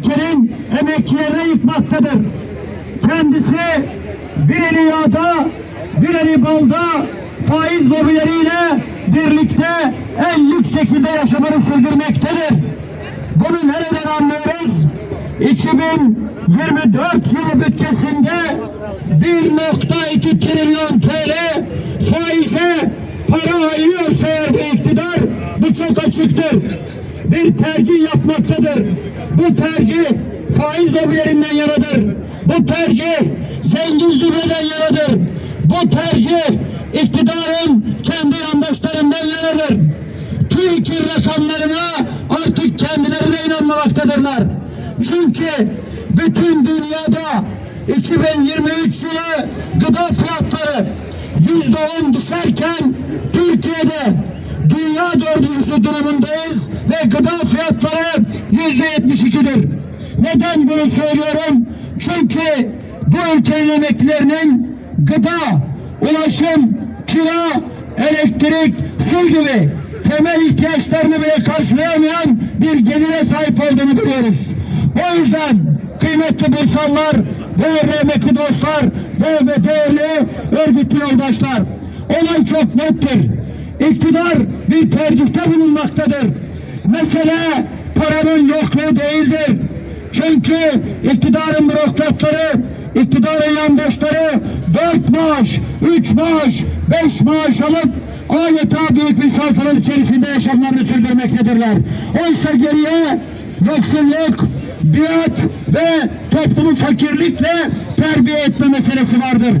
ülkenin emekçilerini yıkmaktadır. Kendisi bir eli yağda, bir eli balda faiz lobileriyle birlikte en lüks şekilde yaşamını sürdürmektedir. Bunu nereden anlıyoruz? 2024 yılı bütçesinde 1.2 trilyon TL faize para ayırıyorsa eğer iktidar bu çok açıktır. Bir tercih yapmaktadır. Bu tercih faiz lobilerinden yanadır. Bu tercih zengin zümreden yanadır. Bu tercih iktidarın kendi yandaşlarından yanadır. TÜİK'in rakamlarına artık kendileri de inanmamaktadırlar. Çünkü bütün dünyada 2023 yılı gıda fiyatları yüzde on düşerken Türkiye'de dünya dördüncüsü durumundayız ve gıda fiyatları yüzde yetmiş ikidir. Neden bunu söylüyorum? Çünkü bu ülkenin emeklilerinin gıda, ulaşım, kira, elektrik, su gibi temel ihtiyaçlarını bile karşılayamayan bir gelire sahip olduğunu biliyoruz. O yüzden kıymetli bursallar, değerli emekli dostlar ve ve değerli örgütlü yoldaşlar, olay çok nettir. İktidar bir tercihte bulunmaktadır. Mesele paranın yokluğu değildir. Çünkü iktidarın bürokratları, iktidarın yandaşları dört maaş, üç maaş, beş maaş alıp adeta büyük bir saltanat içerisinde yaşamlarını sürdürmektedirler. Oysa geriye yoksulluk, biat ve toplumu fakirlikle terbiye etme meselesi vardır.